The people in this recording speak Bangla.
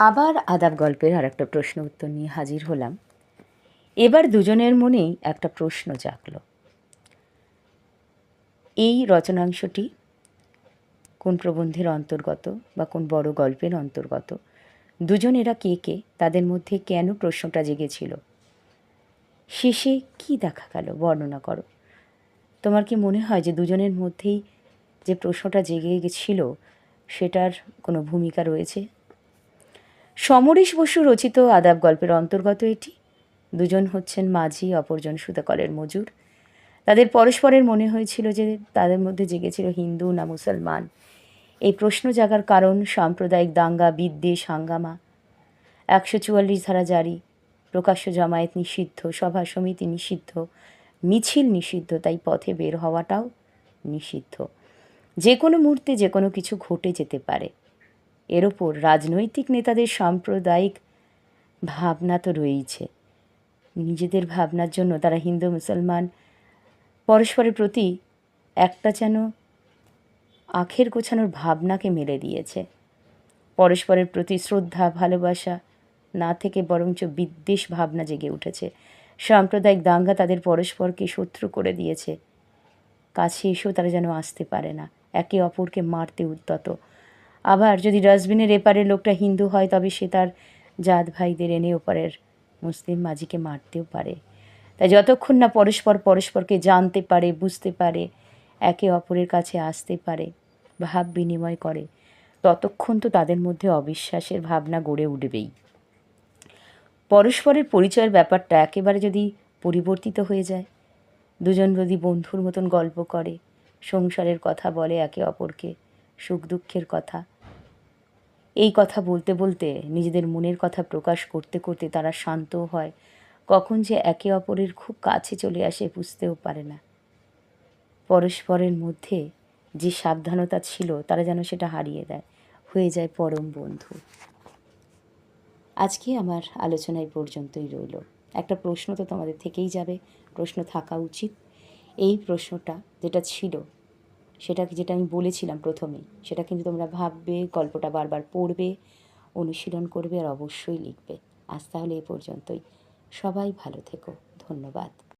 আবার আদাব গল্পের আর একটা প্রশ্ন উত্তর নিয়ে হাজির হলাম। এবার দুজনের মনেই একটা প্রশ্ন জাগল। এই রচনাংশটি কোন প্রবন্ধের অন্তর্গত বা কোন বড় গল্পের অন্তর্গত? দুজনেরা কে কে? তাদের মধ্যে কেন প্রশ্নটা জেগেছিল? শেষে কি দেখা গেল? বর্ণনা করো। তোমার কি মনে হয় যে দুজনের মধ্যেই যে প্রশ্নটা জেগে গেছিল, সেটার কোনো ভূমিকা রয়েছে? সমরেশ বসু রচিত আদাব গল্পের অন্তর্গত এটি। দুজন হচ্ছেন মাঝি, অপরজন সুতাকলের মজুর। তাদের পরস্পরের মনে হয়েছিল যে তাদের মধ্যে জেগেছিল হিন্দু না মুসলমান। এই প্রশ্ন জাগার কারণ সাম্প্রদায়িক দাঙ্গা, বিদ্বেষ, হাঙ্গামা। একশো চুয়াল্লিশ ধারা জারি, প্রকাশ্য জামায়াত নিষিদ্ধ, সভা সমিতি নিষিদ্ধ, মিছিল নিষিদ্ধ, তাই পথে বের হওয়াটাও নিষিদ্ধ। যে কোনো মুহূর্তে যে কোনো কিছু ঘটে যেতে পারে। এর ওপর রাজনৈতিক নেতাদের সাম্প্রদায়িক ভাবনা তো রয়েইছে। নিজেদের ভাবনার জন্য তারা হিন্দু, মুসলমান, পরস্পরের প্রতি একটা যেন আখের গোছানোর ভাবনাকে মেলে দিয়েছে। পরস্পরের প্রতি শ্রদ্ধা, ভালোবাসা না থেকে বরঞ্চ বিদ্বেষ ভাবনা জেগে উঠেছে। সাম্প্রদায়িক দাঙ্গা তাদের পরস্পরকে শত্রু করে দিয়েছে। কাছে এসেও তারা যেন আসতে পারে না। একে অপরকে মারতে উদ্যত। আবার যদি ডাস্টবিনের এপারের লোকটা হিন্দু হয়, তবে সে তার জাত ভাইদের এনে ওপারের মুসলিম মাঝিকে মারতেও পারে। তাই যতক্ষণ না পরস্পর পরস্পরকে জানতে পারে, বুঝতে পারে, একে অপরের কাছে আসতে পারে, ভাব বিনিময় করে, ততক্ষণ তো তাদের মধ্যে অবিশ্বাসের ভাবনা গড়ে উঠবেই। পরস্পরের পরিচয়ের ব্যাপারটা একেবারে যদি পরিবর্তিত হয়ে যায়, দুজন যদি বন্ধুর মতন গল্প করে, সংসারের কথা বলে একে অপরকে সুখ দুঃখের কথা। এই কথা বলতে বলতে নিজেদের মনের কথা প্রকাশ করতে করতে তারা শান্তও হয়। কখন যে একে অপরের খুব কাছে চলে আসে বুঝতেও পারে না। পরস্পরের মধ্যে যে সাবধানতা ছিল, তারা যেন সেটা হারিয়ে দেয়। হয়ে যায় পরম বন্ধু। আজকে আমার আলোচনায় পর্যন্তই রইল। একটা প্রশ্ন তো তোমাদের থেকেই যাবে। প্রশ্ন থাকা উচিত। এই প্রশ্নটা যেটা ছিল সেটা যেটা আমি বলেছিলাম প্রথমেই, সেটা কিন্তু তোমরা ভাববে, গল্পটা বারবার পড়বে, অনুশীলন করবে আর অবশ্যই লিখবে। আজ তাহলে এ পর্যন্তই। সবাই ভালো থেকো। ধন্যবাদ।